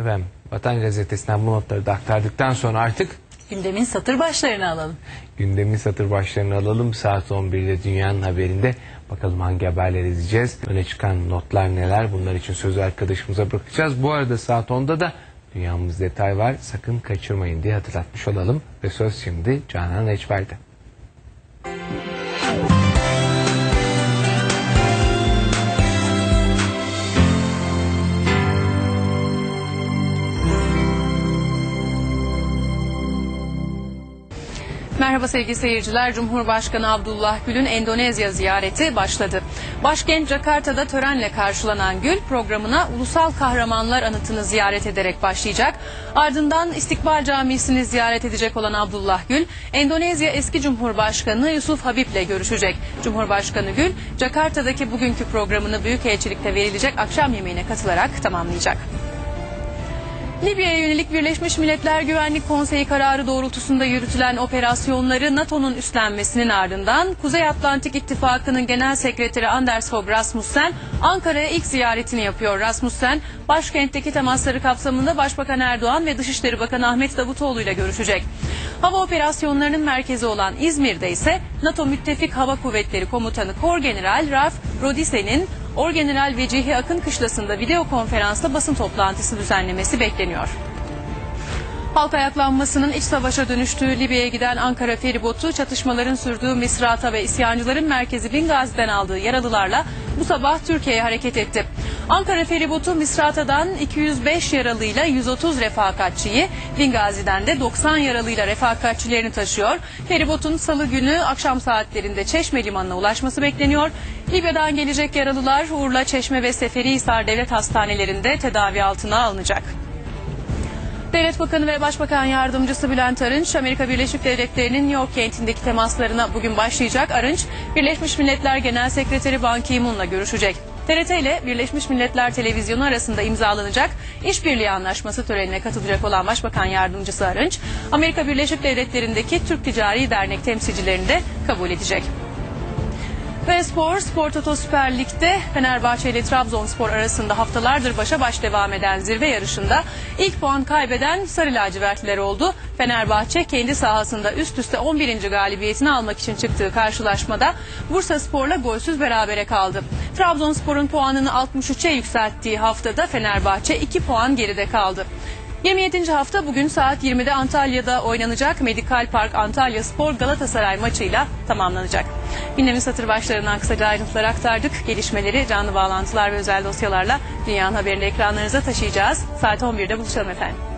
Efendim Vatan Gazetesi'nden bu notları da aktardıktan sonra artık Gündemin satır başlarını alalım. gündemin satır başlarını alalım. Saat 11'de dünyanın haberinde bakalım hangi haberleri izleyeceğiz. Öne çıkan notlar neler bunlar için sözü arkadaşımıza bırakacağız. Bu arada saat 10'da da dünyamız detay var sakın kaçırmayın diye hatırlatmış olalım. Ve söz şimdi Canan Eçber'de. Merhaba sevgili seyirciler. Cumhurbaşkanı Abdullah Gül'ün Endonezya ziyareti başladı. Başkent Jakarta'da törenle karşılanan Gül programına Ulusal Kahramanlar Anıtı'nı ziyaret ederek başlayacak. Ardından İstikbal Camisi'ni ziyaret edecek olan Abdullah Gül, Endonezya eski Cumhurbaşkanı Yusuf Habib'le görüşecek. Cumhurbaşkanı Gül, Jakarta'daki bugünkü programını Büyükelçilikte verilecek akşam yemeğine katılarak tamamlayacak. Libya'ya yönelik Birleşmiş Milletler Güvenlik Konseyi kararı doğrultusunda yürütülen operasyonları NATO'nun üstlenmesinin ardından Kuzey Atlantik İttifakı'nın Genel Sekreteri Anders Fogh Rasmussen Ankara'ya ilk ziyaretini yapıyor. Rasmussen başkentteki temasları kapsamında Başbakan Erdoğan ve Dışişleri Bakanı Ahmet Davutoğlu ile görüşecek. Hava operasyonlarının merkezi olan İzmir'de ise NATO Müttefik Hava Kuvvetleri Komutanı Korgeneral Ralph Rodise'nin Orgeneral Vecihi Akın Kışlası'nda video konferansla basın toplantısı düzenlemesi bekleniyor. Halk ayaklanmasının iç savaşa dönüştüğü Libya'ya giden Ankara feribotu çatışmaların sürdüğü Misrata ve isyancıların merkezi Bingazi'den aldığı yaralılarla bu sabah Türkiye'ye hareket etti. Ankara feribotu Misrata'dan 205 yaralıyla 130 refakatçiyi, Bingazi'den de 90 yaralıyla refakatçilerini taşıyor. Feribotun salı günü akşam saatlerinde Çeşme Limanı'na ulaşması bekleniyor. Libya'dan gelecek yaralılar Urla, Çeşme ve Seferihisar Devlet Hastanelerinde tedavi altına alınacak. Devlet Bakanı ve Başbakan Yardımcısı Bülent Arınç, Amerika Birleşik Devletleri'nin New York kentindeki temaslarına bugün başlayacak. Arınç, Birleşmiş Milletler Genel Sekreteri Ban Ki-moon'la görüşecek. TRT ile Birleşmiş Milletler Televizyonu arasında imzalanacak işbirliği anlaşması törenine katılacak olan Başbakan Yardımcısı Arınç, Amerika Birleşik Devletleri'ndeki Türk Ticari Dernek temsilcilerini de kabul edecek. Ve spor, Spor Toto Süper Lig'de Fenerbahçe ile Trabzonspor arasında haftalardır başa baş devam eden zirve yarışında ilk puan kaybeden Sarı Lacivertliler oldu. Fenerbahçe kendi sahasında üst üste 11. galibiyetini almak için çıktığı karşılaşmada Bursa Spor'la golsüz berabere kaldı. Trabzonspor'un puanını 63'e yükselttiği haftada Fenerbahçe 2 puan geride kaldı. 27. hafta bugün saat 20'de Antalya'da oynanacak Medikal Park Antalya Spor Galatasaray maçıyla tamamlanacak. Gündemin satır başlarından kısaca ayrıntılar aktardık. Gelişmeleri canlı bağlantılar ve özel dosyalarla Dünyanın Haberini ekranlarınıza taşıyacağız. Saat 11'de buluşalım efendim.